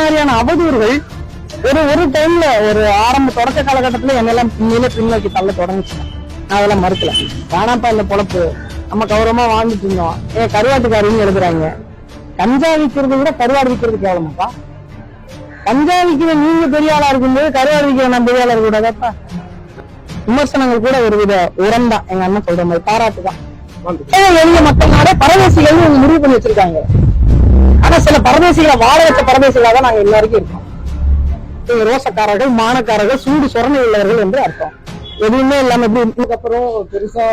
மாதிரியான அவதூறுகள் ஒரு ஒரு டைம்ல ஒரு ஆரம்ப தொடக்க காலகட்டத்துல என்னெல்லாம் பின்னில பின்னோக்கி தள்ள தொடங்குச்சு. நான் அதெல்லாம் மறுக்கல. வேணாப்பா இந்த பொழப்பு. நம்ம கௌரவமா வாழ்ந்துட்டு இருந்தோம். ஏன் கருவாட்டுக்காரின்னு எழுதுறாங்க. கஞ்சா விற்கிறத விட கருவாடு விற்கிறது கேவலமாப்பா கஞ்சா விற்கிற நீங்க பெரிய ஆளா இருக்கும்போது கருவாடு விற்கிற நான் பெரிய ஆளா இருக்கக்கூடாதாப்பா? விமர்சனங்கள் கூட ஒரு வித உரம் தான் எங்க அண்ணன் சொல்ற மாதிரி பாராட்டு தான் எளிய மக்கள்னால பரதேசிகள் முடிவு பண்ணி வச்சிருக்காங்க. ஆனா சில பரமேசிகளை வாழ வச்ச பரதேசிகளா தான் நாங்க எல்லாருக்கும் இருக்கோம். நீங்க ரோசக்காரர்கள் மானக்காரர்கள் சூடு சொரணை உள்ளவர்கள் என்று அர்த்தம். எதுவுமே இல்லாம எப்படி அப்புறம் பெருசா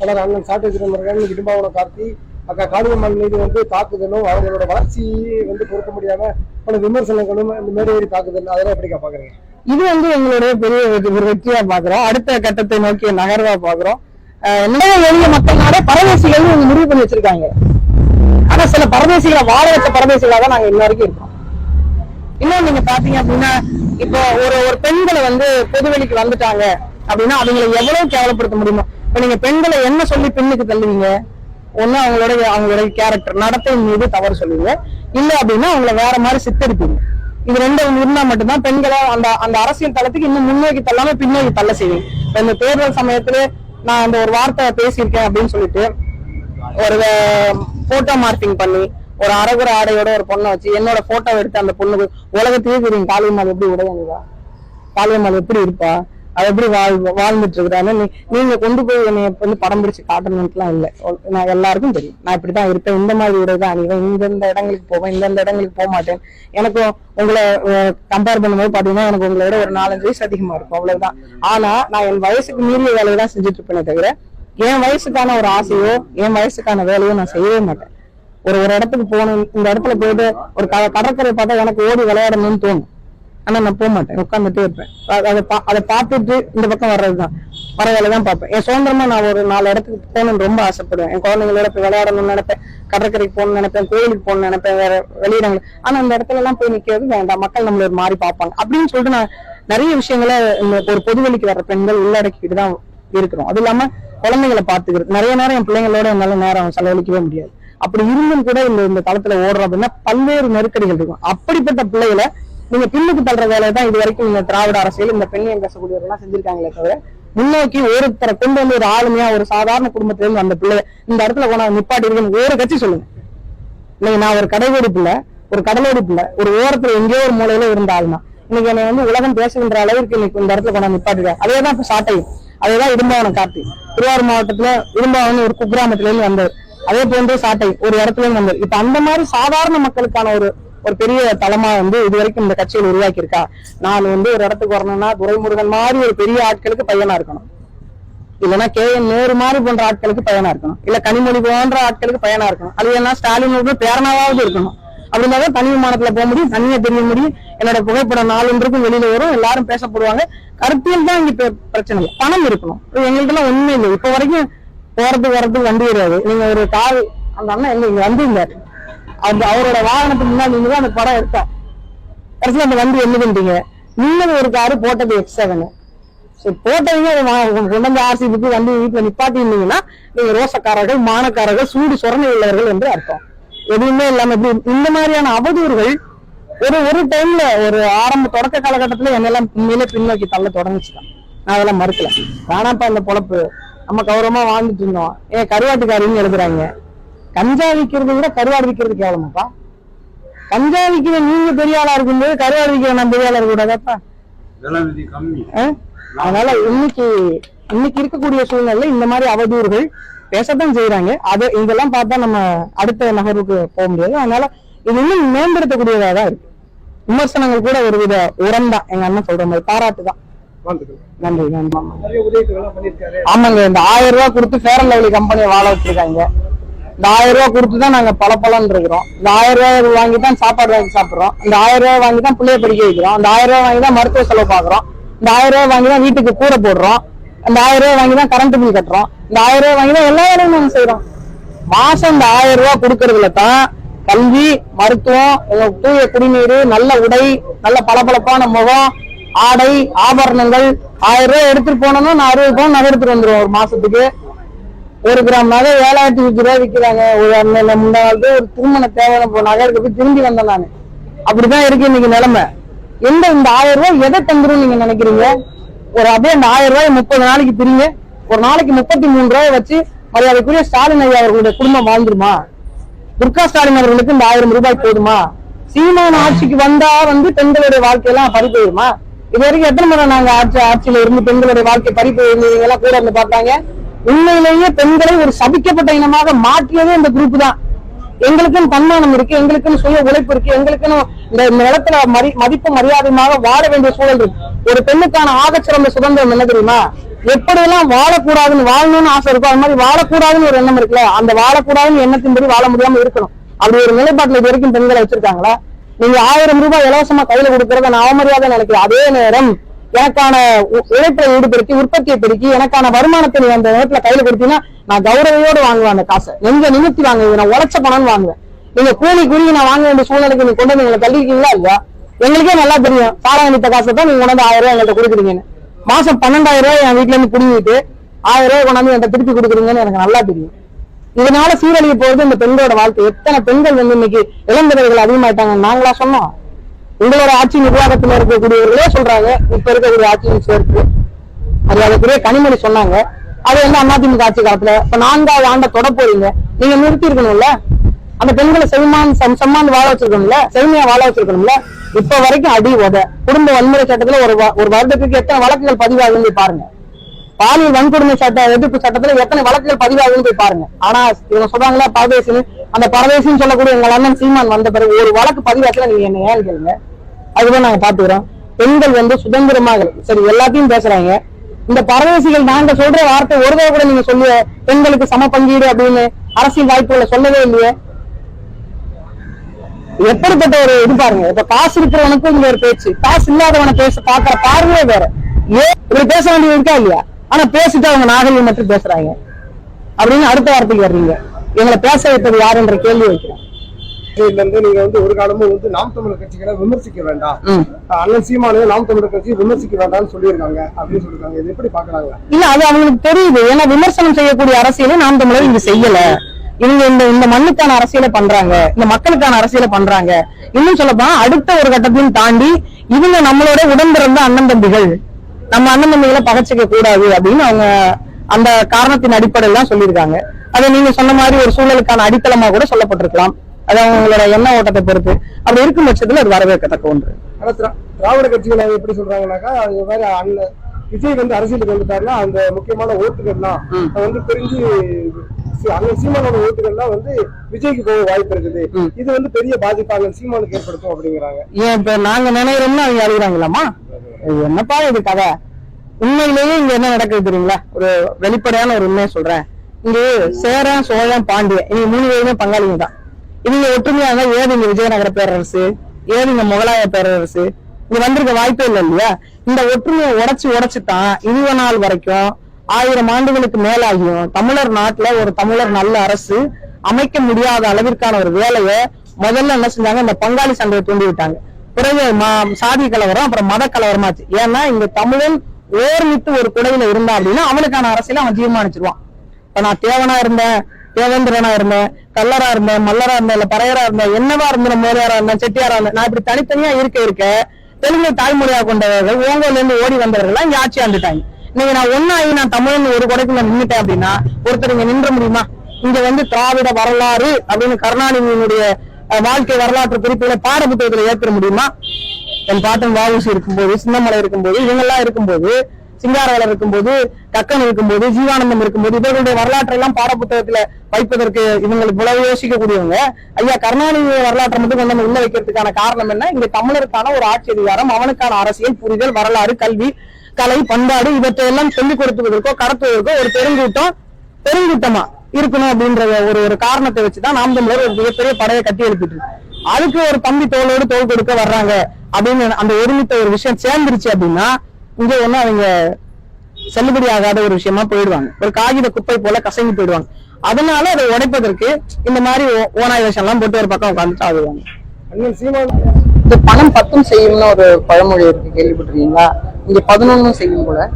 தொடர் அண்ணன் சாட்டை திருமர்கள் இடும்பாவன கார்த்தி அக்கா காளியம்மன் மீது வந்து தாக்குதலும் அவங்களோட வளர்ச்சியை வந்து பொறுக்க முடியாம பல விமர்சனங்களும் இந்த மேடையேறி தாக்குதல் அதெல்லாம் எப்படிக்கா பாக்குறீங்க? இது வந்து எங்களுடைய பெரிய ஒரு வெற்றியா பாக்குறோம். அடுத்த கட்டத்தை நோக்கிய நகர்வா பாக்குறோம். அஹ் நிறைய எளிய மக்கள்னாலே பரதேசிகள் முடிவு பண்ணி வச்சிருக்காங்க. ஆனா சில பரதேசிகளை வாழ வச்ச பரதேசிகளா தான் நாங்க இன்ன வரைக்கும் இருக்கோம். இன்னும் நீங்க பாத்தீங்க அப்படின்னா இப்போ ஒரு ஒரு பெண்களை வந்து பொதுவெளிக்கு வந்துட்டாங்க அப்படின்னா அவங்களை எவ்வளவு கேவலப்படுத்த முடியுமோ? இப்ப நீங்க பெண்களை என்ன சொல்லி பெண்ணுக்கு தள்ளுவீங்க? ஒண்ணு அவங்களோட அவங்களோட கேரக்டர் நடத்தை மீது தவறு சொல்லுவீங்க. இல்ல அப்படின்னா அவங்கள வேற மாதிரி சித்தரிப்பீங்க. இது ரெண்டு இருந்தா மட்டும்தான் பெண்களை அந்த அந்த அரசியல் தளத்துக்கு இன்னும் முன்னோக்கி தள்ளாம பின்னோக்கி தள்ள செய்வீங்க. இந்த தேர்தல் சமயத்துல நான் அந்த ஒரு வார்த்தை பேசியிருக்கேன் அப்படின்னு சொல்லிட்டு ஒரு போட்டோ மார்க்கிங் பண்ணி ஒரு அரைகுற ஆடையோட ஒரு பொண்ணை வச்சு என்னோட போட்டோ எடுத்து அந்த பொண்ணுக்கு உலகத்தையே தெரியும் காளியம்மாள் எப்படி உடையணுதா காளியம்மாள் எப்படி இருப்பா? அது எப்படி வாழ் வாழ்ந்துட்டு இருக்கிறான்னு நீ- நீங்க கொண்டு போய் என்னை வந்து படம் பிடிச்சு காட்டணும்ட்டுலாம் இல்லை. நான் எல்லாருக்கும் தெரியும். நான் இப்படிதான் இருப்பேன். இந்த மாதிரி உடை தான் அணிவேன். இந்தந்த இடங்களுக்கு போவேன். இந்தந்த இடங்களுக்கு போக மாட்டேன். எனக்கும் உங்களை கம்பேர் பண்ணும்போது பாத்தீங்கன்னா எனக்கு உங்களை விட ஒரு நாலஞ்சு வயசு அதிகமா இருக்கும். அவ்வளவுதான். ஆனா நான் என் வயசுக்கு மீறிய வேலையை தான் செஞ்சுட்டு இருப்பேனே தவிர என் வயசுக்கான ஒரு ஆசையோ என் வயசுக்கான வேலையோ நான் செய்யவே மாட்டேன். ஒரு ஒரு இடத்துக்கு போகணும் இந்த இடத்துல போயிட்டு ஒரு க- கடற்கரை பார்த்தா எனக்கு ஓடி விளையாடணும்னு தோணும். ஆனா நான் போக மாட்டேன் உட்காந்துட்டே இருப்பேன். அதை அதை பார்த்துட்டு இந்த பக்கம் வர்றதுதான். வர வேலை தான் பார்ப்பேன். என் சுதந்திரமா நான் ஒரு நாலு இடத்துக்கு போகணும்னு ரொம்ப ஆசைப்படுவேன். என் குழந்தைங்களோட போய் விளையாடணும்னு நினைப்பேன். கடற்கரைக்கு போகணும்னு நினைப்பேன். கோயிலுக்கு போகணும்னு நினைப்பேன். வேற வெளியிடங்கள் ஆனா அந்த இடத்துல எல்லாம் போய் நிக்கிறது வேண்டாம். மக்கள் நம்மள ஒரு மாதிரி பார்ப்பாங்க. அப்படின்னு சொல்லிட்டு நான் நிறைய விஷயங்களை இந்த ஒரு பொதுவெளிக்கு வர்ற பெண்கள் உள்ளடக்கிட்டு தான் இருக்கிறோம். அது இல்லாம குழந்தைங்களை பாத்துக்கிறது நிறைய நேரம் என் பிள்ளைங்களோட என்னால நேரம் செலவழிக்கவே முடியாது. அப்படி இருந்தும் கூட இந்த இந்த தளத்துல ஓடுறோம் அப்படின்னா பல்வேறு நெருக்கடிகள் இருக்கும். அப்படிப்பட்ட பிள்ளைகளை நீங்க பின்னுக்கு தள்ளுற வேலையை தான் இது வரைக்கும் நீங்க திராவிட அரசியல் இந்த பெண்ணியம் பேசக்கூடியவர்கள்லாம் செஞ்சிருக்காங்களே தவிர முன்னோக்கி ஒருத்தரை கொண்டு வந்து ஒரு ஆளுமையா ஒரு சாதாரண குடும்பத்திலிருந்து அந்த பிள்ளை இந்த இடத்துல கொண்டாந்து நிப்பாட்டி இருக்குன்னு ஒரு கட்சி சொல்லுங்க. இன்னைக்கு நான் ஒரு கடைகோடி பிள்ளை ஒரு கடலோடி பிள்ளை ஒரு ஓரத்துல எங்கேயோ ஒரு மூலையில இருந்த ஆளுனா இன்னைக்கு என்னை வந்து உலகம் பேசுகின்ற அளவுக்கு இன்னைக்கு இந்த இடத்துல கொண்டாந்து நிப்பாட்டிருக்காங்க அதே தான் இப்ப சாட்டையும். அதேதான் இடும்பாவனம் கார்த்தி. திருவாரூர் மாவட்டத்துல இடும்பாவனம் ஒரு குக்கிராமத்துல இருந்து வந்தவர். அதே போன்று சாட்டை ஒரு இடத்துல இருந்து வந்தது இப்ப அந்த மாதிரி சாதாரண மக்களுக்கான ஒரு ஒரு பெரிய தளமா வந்து இது வரைக்கும் இந்த கட்சியில் உருவாக்கி இருக்கா நான் வந்து ஒரு இடத்துக்கு வரணும்னா துரைமுருகன் மாதிரி ஒரு பெரிய ஆட்களுக்கு பையனா இருக்கணும். இல்லைன்னா கே என் நேரு மாதிரி போன்ற ஆட்களுக்கு பயனா இருக்கணும். இல்ல கனிமொழி போன்ற ஆட்களுக்கு பயனா இருக்கணும். அது என்ன ஸ்டாலின் பேரனாவது இருக்கணும். அப்படி தான் தனி விமானத்துல போக முடியும் தனியா தெரிய முடியும். என்னோட புகைப்படம் நாலொன்றுக்கும் வெளியில வரும் எல்லாரும் பேசப்படுவாங்க கருத்தியல் தான் இங்க பிரச்சனை இல்லை. பணம் இருக்கணும். இது எல்லாம் ஒண்ணுமே இல்லை. இப்ப வரைக்கும் போறது வர்றது வண்டி கிடையாது. நீங்க ஒரு கால் அந்த அண்ணன் எங்க இங்க வந்து இருந்தாரு அந்த அவரோட வாகனத்துக்கு முன்னாடி நீங்க தான் அந்த படம் எடுத்தா கடைசியில் அந்த வண்டி என்ன பண்றீங்க நின்னது ஒரு காரு போட்டது எக்ஸ் செவனு சரி போட்டவங்க கொண்டு வந்து ஆர்சிபிக்கு வந்து வீட்டுல நிப்பாட்டி இருந்தீங்கன்னா நீங்க ரோசக்காரர்கள் மானக்காரர்கள் சூடு சொரணை உள்ளவர்கள் என்று அர்த்தம். எதுவுமே இல்லாம இப்படி இந்த மாதிரியான அவதூறுகள் ஒரு ஒரு டைம்ல ஒரு ஆரம்ப தொடக்க காலகட்டத்துல என்னெல்லாம் உண்மையிலே பின்னோக்கி தள்ள தொடங்குச்சுதான். நான் அதெல்லாம் மறுக்கல. வேணாப்பா இந்த பொழப்பு. நம்ம கௌரவமா வாழ்ந்துட்டு இருந்தோம். ஏன் கருவாட்டுக்காரின்னு எழுதுறாங்க. கஞ்சா விற்கிறத விட கருவாடு விற்கிறது கேவலமாப்பா கஞ்சா விற்கிற நீங்க பெரிய ஆளா இருக்கும்போது கருவாடு விற்கிற நான் பெரிய ஆளா ஆ? அதனால இன்னைக்கு இன்னைக்கு இருக்கக்கூடிய சூழ்நிலை இந்த மாதிரி அவதூறுகள் பேசத்தான் செய்யறாங்க அது இதெல்லாம் பார்த்தா நம்ம அடுத்த நகர்வுக்கு போக முடியாது. அதனால இது இன்னும் மேம்படுத்தக்கூடியதா தான் இருக்கு. விமர்சனங்கள் கூட ஒரு வித உரம் தான் எங்க அண்ணன் சொல்ற மாதிரி பாராட்டு தான். நன்றி நன்றி. ஆமாங்க இந்த ஆயிரம் ரூபாய் கொடுத்து ஃபேர் அண்ட் லவ்லி கம்பெனியை வாழ வச்சிருக்காங்க. இந்த ஆயிரம் ரூபாய் கொடுத்து தான் நாங்க பல இருக்கிறோம். இந்த ஆயிரம் ரூபாய் வாங்கி தான் சாப்பாடு வாங்கி சாப்பிடுறோம். இந்த ஆயிரம் ரூபாய் வாங்கி தான் பிள்ளைய படிக்க வைக்கிறோம். இந்த ஆயிரம் ரூபாய் வாங்கி தான் மருத்துவ செலவு பாக்குறோம் இந்த ஆயிரம் ரூபாய் வாங்கி தான் வீட்டுக்கு கூரை போடுறோம். அந்த ஆயிரம் ரூபாய் வாங்கி தான் கரண்ட் பில் கட்டுறோம். இந்த ஆயிரம் ரூபாய் வாங்கி தான் எல்லா வேலையும் நாங்க செய்யறோம் மாசம் இந்த ஆயிரம் ரூபாய் கொடுக்கறதுல தான் கல்வி மருத்துவம் தூய குடிநீர் நல்ல உடை நல்ல பளபளப்பான முகம் ஆடை ஆபரணங்கள் ஆயிரம் ரூபாய் எடுத்துட்டு போனோம்னா நான் அறுபது பவுன் நகை எடுத்துட்டு வந்துருவேன் ஒரு மாசத்துக்கு. ஒரு கிராம் நகை ஏழாயிரத்தி நூத்தி ரூபாய் விற்கிறாங்க ஒரு அண்ணன் முன்னாள் ஒரு திருமண தேவையான நகை எடுக்க திரும்பி வந்தேன் நான். அப்படிதான் இருக்கு இன்னைக்கு நிலைமை. எந்த இந்த ஆயிரம் ரூபாய் எதை தந்துரும் நீங்க நினைக்கிறீங்க? ஒரு அப்படியே ஆயிரம் ரூபாய் முப்பது நாளைக்கு பிரிங்க. ஒரு நாளைக்கு முப்பத்தி மூணு ரூபாய் வச்சு மரியாதைக்குரிய ஸ்டாலின் ஐயா அவர்களுடைய குடும்பம் வாழ்ந்துருமா? துர்கா ஸ்டாலின் அவர்களுக்கு இந்த ஆயிரம் ரூபாய் போதுமா? சீமான ஆட்சிக்கு வந்தா வந்து பெண்களுடைய வாழ்க்கையெல்லாம் பறி போயிருமா? இது வரைக்கும் எத்தனை முறை நாங்க ஆட்சி ஆட்சியில இருந்து பெண்களுடைய வாழ்க்கை பறி போயிருந்தீங்க எல்லாம் கூட வந்து பார்த்தாங்க. உண்மையிலேயே பெண்களை ஒரு சபிக்கப்பட்ட இனமாக மாற்றியதே இந்த குரூப் தான். எங்களுக்குன்னு தன்மானம் இருக்கு எங்களுக்குன்னு சுய உழைப்பு இருக்கு எங்களுக்குன்னு இந்த நிலத்துல மதி மதிப்பு மரியாதையுமாக வாழ வேண்டிய சூழல் இருக்கு. ஒரு பெண்ணுக்கான ஆகச்சிறந்த சுதந்திரம் என்ன தெரியுமா? எப்படியெல்லாம் வாழக்கூடாதுன்னு வாழணும்னு ஆசை இருக்கும் அது மாதிரி வாழக்கூடாதுன்னு ஒரு எண்ணம் இருக்குல்ல? அந்த வாழக்கூடாதுன்னு எண்ணத்தின்படி வாழ முடியாம இருக்கணும். அப்படி ஒரு நிலைப்பாட்டுல இது வரைக்கும் பெண்களை வச்சிருக்காங்களா? நீங்க ஆயிரம் ரூபாய் இலவசமா கையில கொடுக்கறத நான் அவமரியாதை நினைக்கிறேன். அதே நேரம் எனக்கான உ- உழைப்பை ஈடுபடுத்தி உற்பத்தியை பெருக்கி எனக்கான வருமானத்தை நீ அந்த நேரத்துல கையில கொடுத்தீங்கன்னா நான் கௌரவையோடு வாங்குவேன் அந்த காசை. நெஞ்ச நிமித்தி வாங்குவேன் நான் உழைச்ச பணம்னு வாங்குவேன். நீங்க கூலி கூலி நான் வாங்க வேண்டிய சூழ்நிலைக்கு நீங்க கொண்டு வந்து எங்களை தள்ளிருக்கீங்களா இல்லையா? எங்களுக்கே நல்லா தெரியும். பாடம் காசை தான் நீங்க கொண்டாந்து ஆயிரம் ரூபாய் எங்கள்கிட்ட கொடுக்குறீங்கன்னு. மாசம் பன்னெண்டாயிரம் ரூபாய் என் வீட்டுல இருந்து புடுங்கிட்டு ஆயிரம் ரூபாய் கொண்டாந்து என்கிட்ட திருப்பி கொடுக்குறீங்கன்னு எனக்கு நல்லா தெரியும். இதனால சீரழிய போறது இந்த பெண்களோட வாழ்க்கை. எத்தனை பெண்கள் வந்து இன்னைக்கு இளம்பெண்கள் அதிகமாயிட்டாங்க நாங்களா சொன்னோம். உங்களோட ஆட்சி நிர்வாகத்துல இருக்கக்கூடியவர்களே சொல்றாங்க. இப்ப இருக்கக்கூடிய ஆட்சி சேர்த்து. மரியாதைக்குரிய கனிமொழி சொன்னாங்க. அது வந்து அதிமுக ஆட்சி காலத்துல. இப்ப நான்காவது ஆண்ட தொட போறீங்க. நீங்க நிறுத்தி இருக்கணும்ல அந்த பெண்களை செவிமான் சம் சம்மான் வாழ வச்சிருக்கணும்ல? செழுமையா வாழ வச்சிருக்கணும்ல? இப்ப வரைக்கும் அடி உத. குடும்ப வன்முறை சட்டத்துல ஒரு வ- ஒரு வருடத்துக்கு எத்தனை வழக்குகள் பதிவாகுதுன்னு பாருங்க. பாலியல் வன்கொடுமை சட்ட எதிர்ப்பு சட்டத்துல எத்தனை வழக்குகள் பதிவாகுதுன்னு போய் பாருங்க. ஆனா இவங்க சொல்றாங்களா பரதேசின்னு. அந்த பரதேசின்னு சொல்லக்கூடிய எங்க அண்ணன் சீமான் வந்த பிறகு ஒரு வழக்கு பதிவாக்கல நீங்க என்ன ஏன் கேளுங்க. அதுதான் நாங்க பாத்துக்கிறோம் பெண்கள் வந்து சுதந்திரமாக சரி எல்லாத்தையும் பேசுறாங்க. இந்த பரதேசிகள் நாங்க சொல்ற வார்த்தை ஒரு தடவை கூட நீங்க சொல்லுவ பெண்களுக்கு சம பங்கீடு அப்படின்னு அரசியல் வாய்ப்புகளை சொல்லவே இல்லையே. எப்படிப்பட்ட ஒரு இது பாருங்க. இப்ப காசு இருக்கிறவனுக்கும் இங்க ஒரு பேச்சு. காசு இல்லாதவனை பேச பாக்குற பார்வையே வேற. ஏன் இப்படி பேச வேண்டியது இருக்கா இல்லையா? ஆனா பேசிட்டு அவங்க நாகரிகம் மட்டும் பேசுறாங்க. அப்படின்னு அடுத்த வார்த்தைக்கு வர்றீங்க. எங்களை பேச வைத்தது யாருன்ற கேள்வி வைக்கிறேன். இருந்து நீங்க வந்து ஒரு காலமும் வந்து நாம் தமிழர் கட்சிகளை விமர்சிக்க வேண்டாம். அண்ணன் சீமானையும் நாம் தமிழர் கட்சியை விமர்சிக்க வேண்டாம்னு சொல்லியிருக்காங்க அப்படின்னு சொல்லிருக்காங்க இது எப்படி பாக்குறாங்க இல்ல அது அவங்களுக்கு தெரியுது. ஏன்னா விமர்சனம் செய்யக்கூடிய அரசியலை நாம் தமிழர் இங்க செய்யல. இவங்க இந்த இந்த மண்ணுக்கான அரசியலை பண்றாங்க. இந்த மக்களுக்கான அரசியலை பண்றாங்க. இன்னும் சொல்லப்போனா அடுத்த ஒரு கட்டத்தையும் தாண்டி இவங்க நம்மளோட உடன் பிறந்த அண்ணன் தம்பிகள் நம்ம அண்ணன் தம்பிகளை பகச்சிக்க கூடாது அப்படின்னு அவங்க அந்த காரணத்தின் அடிப்படையில் தான் சொல்லியிருக்காங்க. அதை நீங்க சொன்ன மாதிரி ஒரு சூழலுக்கான அடித்தளமா கூட சொல்லப்பட்டிருக்கலாம். அது அவங்களோட எண்ண ஓட்டத்தை பொறுத்து. அப்படி இருக்கும் பட்சத்துல அது வரவேற்கத்தக்க ஒன்று. திராவிட கட்சிகளை எப்படி சொல்றாங்கன்னாக்கா அது வேற அண்ணன் விஜய் வந்து அரசியலுக்கு வந்துட்டாருன்னா அந்த முக்கியமான ஓட்டுகள்லாம் வந்து தெரிஞ்சு அண்ணன் சீமானோட ஓட்டுகள்லாம் வந்து விஜய்க்கு போக வாய்ப்பு இருக்குது. இது வந்து பெரிய பாதிப்பு அண்ணன் சீமானுக்கு ஏற்படுத்தும் அப்படிங்கிறாங்க. ஏன் இப்ப நாங்க நினைக்கிறோம்னா அவங்க அழுகுறாங்களாமா? என்னப்பா இது கதை? உண்மையிலேயே இங்க என்ன நடக்குது தெரியுங்களா? ஒரு வெளிப்படையான ஒரு உண்மையை சொல்றேன். இங்க சேரன் சோழன் பாண்டியன் இவங்க மூணு பேருமே பங்காளிங்க தான். இவங்க ஒற்றுமையா இருந்தா ஏது இங்க விஜயநகர பேரரசு? ஏன் இங்க முகலாய பேரரசு? இங்க வந்திருக்க வாய்ப்பே இல்லை இல்லையா? இந்த ஒற்றுமையை உடைச்சு உடைச்சு தான் நாள் வரைக்கும் ஆயிரம் ஆண்டுகளுக்கு மேலாகியும் தமிழர் நாட்டுல ஒரு தமிழர் நல்ல அரசு அமைக்க முடியாத அளவிற்கான ஒரு வேலையை முதல்ல என்ன செஞ்சாங்க? இந்த பங்காளி சண்டையை தூண்டி விட்டாங்க. பிறகு சாதி கலவரம் அப்புறம் மத கலவரமாச்சு. ஏன்னா இங்க தமிழன் ஓர்மித்து ஒரு குடையில இருந்தா அப்படின்னா அவனுக்கான அரசியல அவன் தீர்மானிச்சிருவான். இப்ப நான் தேவனா இருந்தேன். தேவேந்திரனா இருந்தேன் கல்லரா இருந்தேன் மல்லரா இருந்தேன் இல்ல பறையரா இருந்தேன் என்னவா இருந்தேன் மோரியாரா இருந்தேன் செட்டியாரா இருந்தேன் நான் இப்படி தனித்தனியா இருக்க இருக்க தெலுங்கு தாய்மொழியா கொண்டவர்கள் ஓங்கோல இருந்து ஓடி வந்தவர்கள் இங்க ஆட்சி ஆண்டுட்டாங்க. இன்னைக்கு நான் ஒன்னாகி நான் தமிழன் ஒரு குடைக்குள்ள நின்னுட்டேன் அப்படின்னா ஒருத்தர் இங்க நின்ற முடியுமா? இங்க வந்து திராவிட வரலாறு அப்படின்னு கருணாநிதியினுடைய வாழ்க்கை வரலாற்று குறிப்புகளை பாட புத்தகத்துல ஏற்ற முடியுமா? என் பாட்டன் வாவுசி இருக்கும்போது சின்னமலை இருக்கும்போது இவங்கெல்லாம் இருக்கும்போது சிங்காரவேலர் இருக்கும்போது கக்கன் இருக்கும்போது ஜீவானந்தம் இருக்கும்போது இவர்களுடைய வரலாற்றை எல்லாம் பாடப்புத்தகத்துல வைப்பதற்கு இவங்களுக்கு இவ்வளவு யோசிக்கக்கூடியவங்க. ஐயா கருணாநிதி வரலாற்றை மட்டும் கொண்டு உள்ள வைக்கிறதுக்கான காரணம் என்ன? இங்க தமிழருக்கான ஒரு ஆட்சி அதிகாரம் அவனுக்கான அரசியல் புரிதல் வரலாறு கல்வி கலை பண்பாடு இவற்றை எல்லாம் சொல்லிக் கொடுத்துவதற்கோ கடத்துவதற்கோ ஒரு பெருங்கூட்டம் பெருங்கூட்டமா இருக்கணும் அப்படின்ற ஒரு ஒரு காரணத்தை வச்சுதான் நாம் தமிழர் ஒரு மிகப்பெரிய படையை கட்டி எழுப்பிட்டு அதுக்கு ஒரு தம்பி தோளோடு தோல் கொடுக்க வர்றாங்க அப்படின்னு அந்த ஒருமித்த ஒரு விஷயம் சேர்ந்துருச்சு அப்படின்னா இங்க ஒண்ணு அவங்க செல்லுபடி ஆகாத ஒரு விஷயமா போயிடுவாங்க. ஒரு காகித குப்பை போல கசங்கி போயிடுவாங்க. அதனால அதை உடைப்பதற்கு இந்த மாதிரி ஓனாய் வேஷம் எல்லாம் போட்டு ஒரு பக்கம் உட்காந்துட்டு ஆகுவாங்க. இந்த பணம் பத்தும் செய்யும்னு ஒரு பழமொழி இருக்கு கேள்விப்பட்டிருக்கீங்களா? இங்க பதினொன்னும் செய்யும் போல.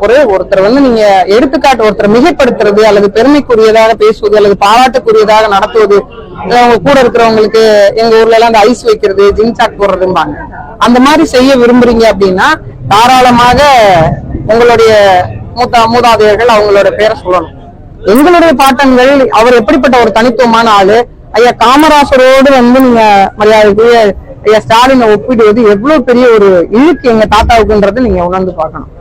ஒரு ஒருத்தர் வந்து நீங்க எடுத்துக்காட்டு ஒருத்தர் மிகைப்படுத்துறது அல்லது பெருமைக்குரியதாக பேசுவது அல்லது பாராட்டுக்குரியதாக நடத்துவது அஹ் உங்க கூட இருக்கிறவங்களுக்கு எங்க ஊர்ல எல்லாம் அந்த ஐஸ் வைக்கிறது ஜிங்சாக் போடுறதும்பாங்க. அந்த மாதிரி செய்ய விரும்புறீங்க அப்படின்னா தாராளமாக உங்களுடைய மூத்த மூதாதையர்கள் அவங்களோட பேரை சொல்லணும். எங்களுடைய பாட்டன்கள் அவர் எப்படிப்பட்ட ஒரு தனித்துவமான ஆளு. ஐயா காமராசரோடு வந்து நீங்க மரியாதைக்குரிய ஐயா ஸ்டாலினை ஒப்பிடுவது எவ்வளவு பெரிய ஒரு இழுக்கு எங்க தாத்தாவுக்குன்றது நீங்க உணர்ந்து பார்க்கணும்.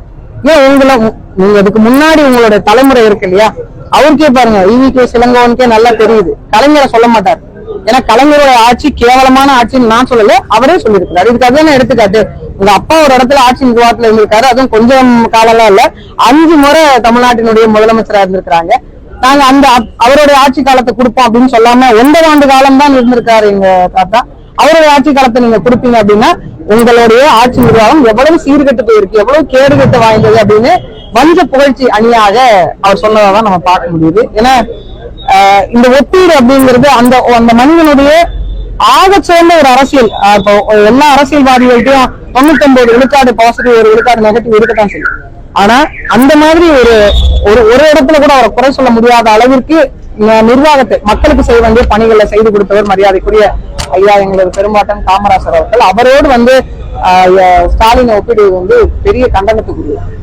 ஏன் உங்களை நீங்க அதுக்கு முன்னாடி உங்களோட தலைமுறை இருக்கு இல்லையா? அவருக்கே பாருங்க ஈவி கே சிலங்கோவனுக்கே நல்லா தெரியுது. கலைஞரை சொல்ல மாட்டார். ஏன்னா கலைஞரோட ஆட்சி கேவலமான ஆட்சின்னு நான் சொல்லல அவரே சொல்லியிருக்கிறாரு. இதுக்கு அதுதானே எடுத்துக்காட்டு. உங்க அப்பா ஒரு இடத்துல ஆட்சி நிர்வாகத்துல இருந்திருக்காரு அதுவும் கொஞ்சம் காலம்லாம் இல்ல. அஞ்சு முறை தமிழ்நாட்டினுடைய முதலமைச்சரா இருந்திருக்கிறாங்க. நாங்க அந்த அவரோட அவருடைய ஆட்சி காலத்தை கொடுப்போம் அப்படின்னு சொல்லாம ஒன்பது ஆண்டு காலம் தான் இருந்திருக்காரு எங்க தாத்தா? அவருடைய ஆட்சி காலத்தை நீங்க கொடுப்பீங்க அப்படின்னா உங்களுடைய ஆட்சி நிர்வாகம் எவ்வளவு சீர்கெட்டு போயிருக்கு எவ்வளவு கேடுகட்டு வாய்ந்தது அப்படின்னு வஞ்ச புகழ்ச்சி அணியாக அவர் சொன்னதான் நம்ம பார்க்க முடியுது. ஏன்னா இந்த ஒப்பீடு அப்படிங்கிறது அந்த அந்த மனிதனுடைய ஆக சேர்ந்த ஒரு அரசியல். இப்போ எல்லா அரசியல்வாதிகள்ட்டையும் தொண்ணூத்தி ஒன்பது விழுக்காடு பாசிட்டிவ் ஒரு விழுக்காடு நெகட்டிவ் இருக்கத்தான் செய்யும். ஆனா அந்த மாதிரி ஒரு ஒரு ஒரு இடத்துல கூட அவரை குறை சொல்ல முடியாத அளவிற்கு நிர்வாகத்தை மக்களுக்கு செய்ய வேண்டிய பணிகளை செய்து கொடுத்தவர் மரியாதைக்குரிய ஐயா எங்களது பெரும்பாட்டன் காமராசர் அவர்கள். அவரோடு வந்து ஆஹ் ஸ்டாலினை ஒப்பிடுவது வந்து பெரிய கண்டனத்துக்குரியது